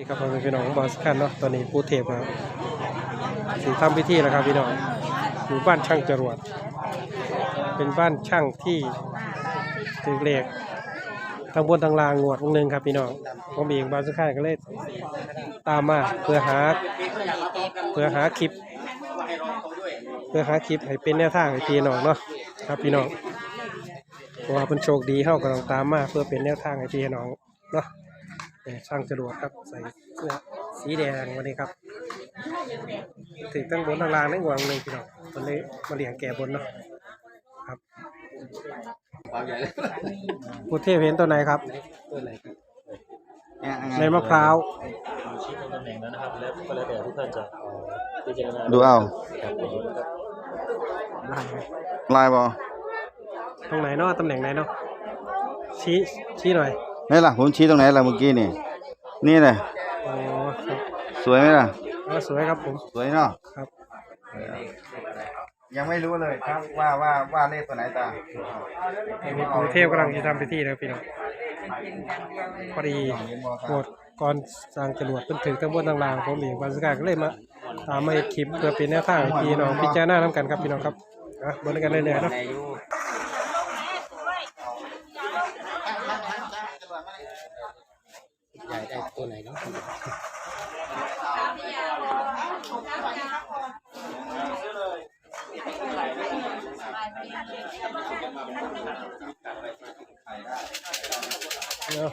นี่ครับพี่น้องบอสกันเนาะตอนนี้ปูเทพครับสีทำพิธีแล้วครับพี่น้องอยู่บ้านช่างจรวด เป็นบ้านช่างที่ถือเลขทางบนทางล่างงวดวงหนึ่งครับพี่น้องผมเองบอสกันก็เลยตามมาเพื่อหาเพื่อหาคลิป เพื่อหาคลิปให้เป็นแนวทางให้พี่น้องเนาะครับพี่น้องเพราะว่าเป็นโชคดีเข้ากับน้องตามมาเพื่อเป็นแนวทางให้พี่น้องเนาะ เป็นช่างจรวดครับใส่เสื้อสีแดงวันนี้ครับถึงตั้งบนทางล่างในหวังหนึ่งพี่น้องวันนี้มาเลี้ยงแก่บนเนาะครับความใหญ่เลยพุทเทพเห็นตัวไหนครับเนี่ยในมะพร้าวชี้ตำแหน่งนั้นนะครับแล้วก็แล้วแต่ทุกท่านจะพิจารณาดูเอาครับผมนะครับลายลายบอตรงไหนเนาะตำแหน่งไหนเนาะชี้ชี้หน่อย นี่ล่ะผมชี้ตรงไหนล่ะเมื่อกี้นี่ นี่แหละอ๋อครับสวยไหมล่ะอ๋อสวยครับผม สวยเนาะครับ ยังไม่รู้เลยครับว่าว่าว่าเลขตัวไหนตาตอนนี้พุทเทพกำลังจะทำพิธีแล้วพี่น้องพอดีหมดก่อนสร้างจรวดเป็นถึงตั้งบนทางล่างผมเองบอสกันก็เลยมาตามมาอีกคลิปเพื่อเป็นแนวทางให้พี่น้องพิจารณาทำกันครับพี่น้องครับอะบนกันเรื่อยๆเนาะ ใหญ่ได้ตัวไหนเนาะเนาะ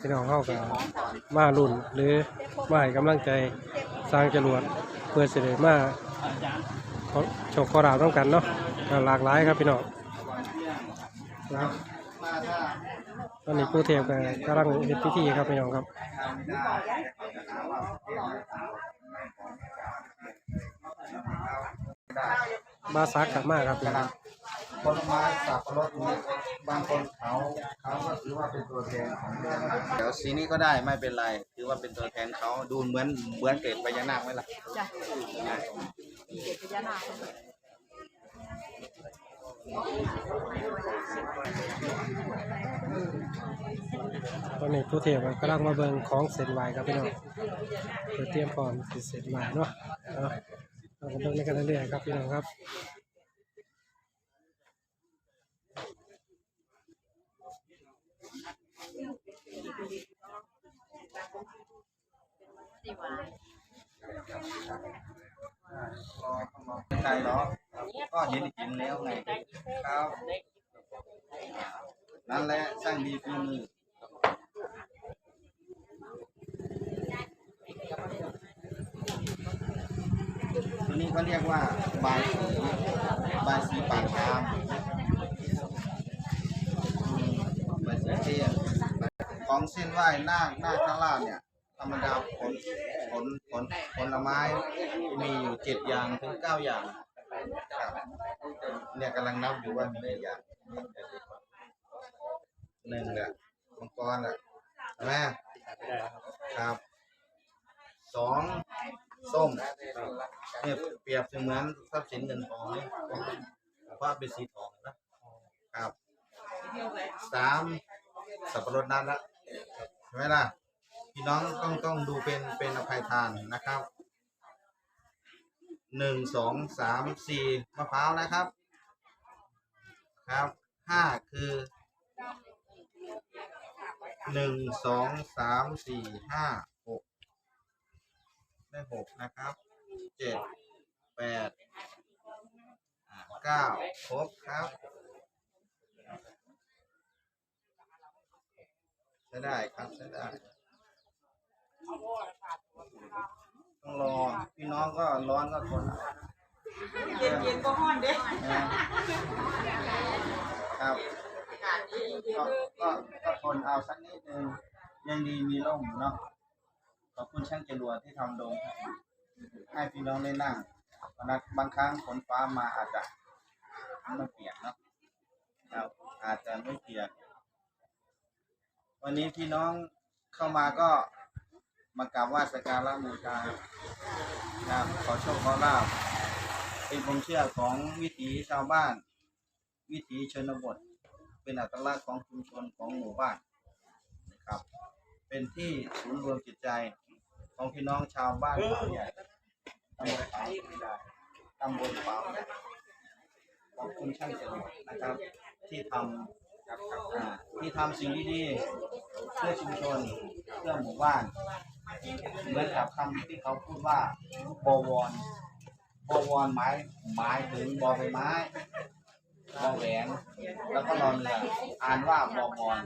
พี่น้องเข้ากับมารุ่นหรือมาให้กำลังใจสร้างจรวดเพื่อเสด็จมาขอโชคขอราวต้องกันเนาะหลากหลายครับพี่น้องนะตอนนี้ผู้เทพก็กำลังเฮ็ดพิธีครับพี่น้องครับ บาซักกลับมาครับพี่น้องผลไม้สับปะรดนี่บางคนเขาเขาก็ถือว่าเป็นตัวแทนของเดือนเดี๋ยวสีนี้ก็ได้ไม่เป็นไรถือว่าเป็นตัวแทนเขาดูเหมือนเหมือนเกล็ดพญานาคไหมล่ะจ้ะเด็กพญานาคตอนนี้ผู้เทพก็กำลังมาเบิ่งของเส้นไหวครับพี่น้องเพื่อเตรียมพร้อมสิเส้นไหวเนาะ เอาเราก็เบิ่งในกันเรื่อยๆครับพี่น้องครับใช่เนาะก็เห็นกินแล้วไงครับนั่นแหละสร้างดีฝีมือตัวนี้ เขาเรียกว่าบายสีบายสีปากชามบายสีเทียนของเส้นไหว้หน้าหน้าข้างล่างเนี่ย ธรรมดาผลผลผลผลไม้มีอยู่เจ็ดอย่างถึงเก้าอย่างเนี่ยกำลังนับอยู่ว่ามีกี่อย่างหนึ่งแหละมังกรแหละใช่ไหมครับสอง ส้มเนี่ยเปรียบเสมือนทรัพย์สินเงินทองเนี่ยเพราะเป็นสีทองนะครับสามสับปะรดนั่นละใช่ไหมล่ะพี่น้องต้องต้องดูเป็นเป็นอภัยทานนะครับหนึ่งสองสามสี่มะพร้าวนะครับ ครับห้าคือหนึ่งสองสามสี่ห้า ได้หกนะครับเจ็ดแปดเก้าเก้าครบครับใช้ได้ครับใช้ได้ต้องรอพี่น้องก็ร้อนก็ทนเย็นเย็นก็ห้อนเด้ครับก็ก็ทนเอาสักนิดนึงยังดีมีร่มเนาะ อบคุณช่างจรวดที่ทำโดมให้พี่น้องได้นั่งบางบางครั้งฝนฟ้ามาอาจจะไม่เปียกเนาะครับอาจจะไม่เปียก วันนี้พี่น้องเข้ามาก็มากราบไหว้สักการะบูชานะครับขอโชคขอลาบเป็นความเชื่อของวิถีชาวบ้าน วิถีชนบท เป็นอัตลักษณ์ของชุมชนของหมู่บ้านนะครับ เป็นที่ศูนย์รวมจิตใจ ของพี่น้องชาวบ้านป่าใหญ่ตำบลป่าไม่ได้ตำบลป่าใหญ่ขอบคุณช่างจรวดนะครับ ที่ทำอ่าที่ทำสิ่งดีๆเพื่อชุมชนเพื่อหมู่บ้านเหมือนกับคำที่เขาพูดว่าบวรบวรหมายหมายถึงบอใบไม้บอแหวนแล้วก็รอเรืออ่านว่าบวร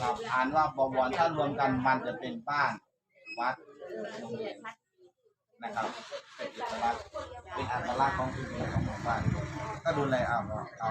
ครับอ่านว่าบวรถ้ารวมกันมันจะเป็นบ้านวัด นะครับ เป็นเอกลักษณ์เป็นอัตลักษณ์ของชุมชนของหมู่บ้านก็ดูแลเอาเนาะเอา